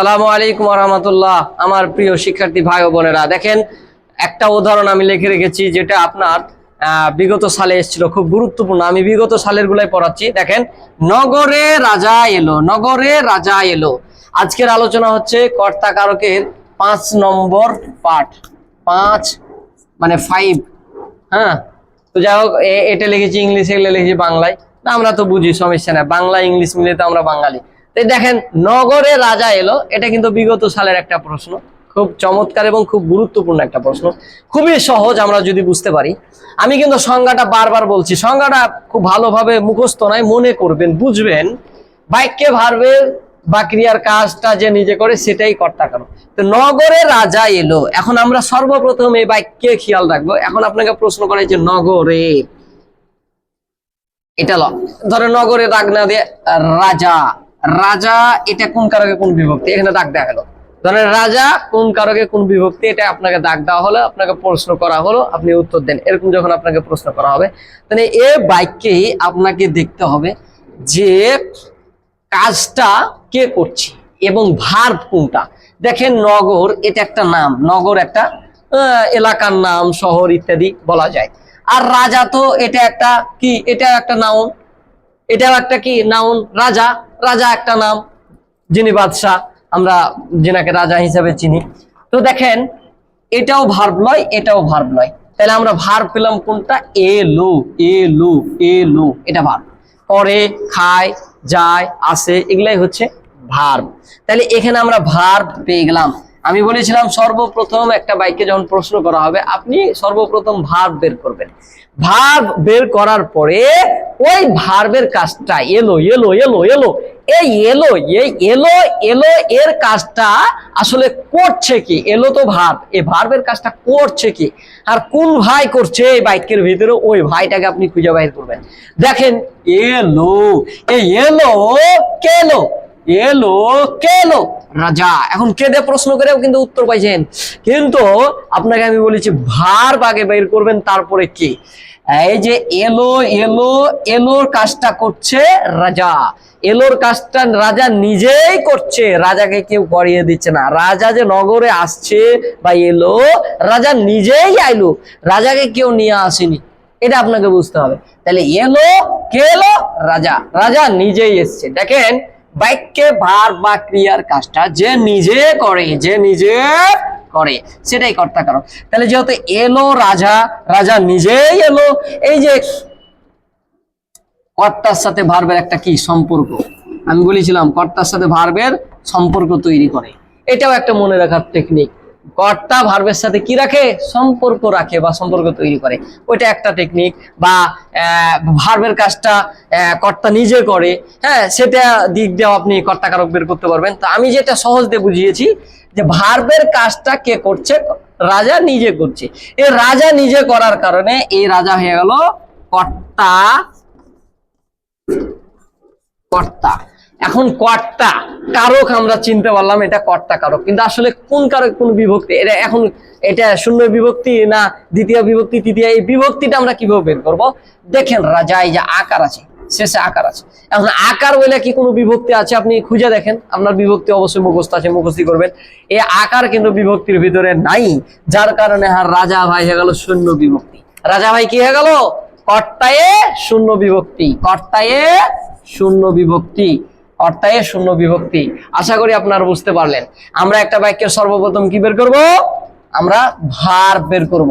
সালামু আলাইকুম রহমতুল্লাহ আমার প্রিয় শিক্ষার্থী ভাই বোনেরা, দেখেন, একটা উদাহরণ আমি লিখে রেখেছি যেটা আপনার বিগত সালে এসেছিল, খুব গুরুত্বপূর্ণ। আমি বিগত সালের গুলাই পড়াচ্ছি। দেখেন, নগরে রাজা এলো, নগরে রাজা এলো। আজকের আলোচনা হচ্ছে কর্তা কারকের পাঁচ নম্বর পাঠ, পাঁচ মানে ফাইভ হ্যাঁ? তো যাই হোক এটা লিখেছি, ইংলিশে লিখেছি, বাংলায়। না, আমরা তো বুঝি, সমস্যা নাই। বাংলা, ইংলিশ মিলে তো আমরা বাঙালি। তো দেখেন, নগরে রাজা এলো, এটা কিন্তু বিগত সালের একটা প্রশ্ন। খুব চমৎকার এবং খুব গুরুত্বপূর্ণ একটা প্রশ্ন। খুবই সহজ আমরা যদি বুঝতে পারি। আমি কিন্তু সংজ্ঞাটা বারবার বলছি, সংজ্ঞাটা খুব ভালোভাবে মুখস্থ নয়, মনে করবেন, বুঝবেন। বাক্যে ভার্বের বা ক্রিয়ার কাজটা যে নিজে করে, সেটাই কর্তা কারণ। তো নগরে রাজা এলো, এখন আমরা সর্বপ্রথম এই বাক্যে খেয়াল রাখব। এখন আপনাকে প্রশ্ন করে যে নগরে। এটা ধরে নগরে দাগ না দিয়ে, রাজা। রাজা, এটা কোন কারকে কোন বিভক্তি? এখানে দাগ দেওয়া গেল ধরেন রাজা কোন কারকে কোন বিভক্তি? এটা আপনাকে দাগ দেওয়া হলো, আপনাকে প্রশ্ন করা হলো, আপনি উত্তর দেন। এরকম যখন আপনাকে প্রশ্ন করা হবে, তাহলে এ বাক্যেই আপনাকে দেখতে হবে যে কাজটা কে করছে এবং ভার্ব কোনটা। দেখেন নগর, এটা একটা নাম। নগর একটা এলাকার নাম, শহর ইত্যাদি বলা যায়। আর রাজা তো এটা একটা কি? এটা একটা নাউন এটাও একটা কি নাউন রাজা। রাজা একটা নাম। যিনি বাদশাহ, আমরা যিনাকে রাজা হিসেবে চিনি। তো দেখেন, এটাও ভার্ব নয়, এটাও ভার্ব নয়। তাহলে আমরা ভার্ব পেলাম কোনটা? এ লো এ লো এ লো এটা ভার্ব করে, খায়, যায়, আসে, এগুলাই হচ্ছে ভার্ব তাহলে এখানে আমরা ভার্ব পেয়ে গেলাম। আমি বলেছিলাম সর্বপ্রথম একটা বাইকে যখন প্রশ্ন করা হবে, আপনি সর্বপ্রথম ভার্ব বের করবেন। ভার্ব বের করার পরে ওই ভার্বের কাজটা এলো এলো এলো এলো। এই এলো এই এলো এলো এর কাজটা আসলে করছে কি? এলো তো ভার্ব এই ভার্বের কাজটা করছে কি? আর কোন ভাই করছে এই বাক্যের ভিতরে? ওই ভাইটাকে আপনি খুঁজে বাইর করবেন। দেখেন, এলো। এই এলো কেলো? এলো, কেলো? রাজা, এখন কেঁদে প্রশ্ন করেও কিন্তু উত্তর পাইছেন। কিন্তু আপনাকে আমি বলেছি, ভার আগে বের করবেন, তারপরে কি? এই যে এলো এলো, এলোর কাজটা করছে রাজা। এলোর কাজটা রাজা নিজেই করছে। রাজাকে কেউ করিয়ে দিচ্ছে না। রাজা যে নগরে আসছে বা এলো, রাজা নিজেই আইলো। রাজাকে কেউ নিয়ে আসেনি। এটা আপনাকে বুঝতে হবে। তাহলে এলো কে এলো রাজা। রাজা নিজেই এসছে। দেখেন বাক্যে ভার বা ক্রিয়ার কাজটা যে নিজে করে, যে নিজে করে, সেটাই কর্তা কারণ তাহলে যেহেতু এলো রাজা রাজা নিজেই এলো, এই যে কর্তার সাথে ভার্বের একটা কি সম্পর্ক? আমি বলেছিলাম, কর্তার সাথে ভার্বের সম্পর্ক তৈরি করে। এটাও একটা মনে রাখার টেকনিক কর্তা ভার্বের সাথে কি রাখে? সম্পর্ক রাখে বা সম্পর্ক তৈরি করে। ওইটা একটা টেকনিক বা ভার্বের কাজটা কর্তা নিজে করে। হ্যাঁ সেটা দিক দিয়েও আপনি কর্তা কারক বের করতে পারবেন। তো আমি যেটা সহজ দিয়ে বুঝিয়েছি যে ভার্বের কাজটা কে করছে? রাজা নিজে করছে। এই রাজা নিজে করার কারণে এই রাজা হয়ে গেল কর্তা। কর্তা। এখন কর্তা, কারক আমরা চিনতে পারলাম এটা কর্তা কারক। কিন্তু আসলে কোন কারক কোন বিভক্তি? এটা এখন এটা শূন্য বিভক্তি না দ্বিতীয় বিভক্তি, তৃতীয়? এই বিভক্তিটা আমরা কীভাবে বের করব? দেখেন রাজা, এই যে আকার আছে, শেষে আকার আছে। এখন আকার বলে কি কোনো বিভক্তি আছে আপনি খুঁজে দেখেন? আপনার বিভক্তি অবশ্যই মুখস্থ আছে মুখস্থি করবেন। এই আকার কিন্তু বিভক্তির ভিতরে নাই, যার কারণে আর রাজা ভাই হয়ে গেল শূন্য বিভক্তি। রাজা ভাই কি হয়ে গেল? কর্তায়ে শূন্য বিভক্তি, কর্তায়ে শূন্য বিভক্তি। কর্তায়ে শূন্য বিভক্তি। আশা করি আপনারা বুঝতে পারলেন। আমরা একটা বাক্যের সর্বপ্রথম কি বের করব? আমরা ভার বের করব।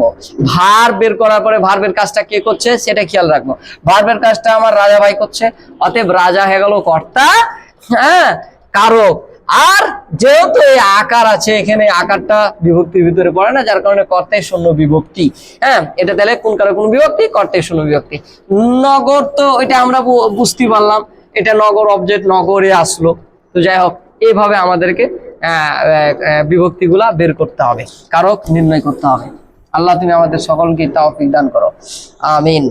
ভার বের করার পরে ভার্বের কাজটা কে করছে সেটা খেয়াল রাখব। ভার্বের কাজটা আমার রাজা ভাই করছে। অতএব রাজা হয়ে গেল কর্তা হ্যাঁ কারক। আর যেহেতু এই আকার আছে, এখানে আকারটা বিভক্তির ভিতরে পড়ে না, যার কারণে কর্তায় শূন্য বিভক্তি। হ্যাঁ এটা তাহলে কোন কারও কোন বিভক্তি? কর্তায় শূন্য বিভক্তি। নগর তো এটা আমরা বুঝতে পারলাম। এটা নগর অবজেক্ট নগরে আসলো। তো যাই হোক এইভাবে আমাদেরকে বিভক্তিগুলা বের করতে হবে, কারক নির্ণয় করতে হবে। আল্লাহ তুমি আমাদের সকলকে তাও দান করো। আমিন।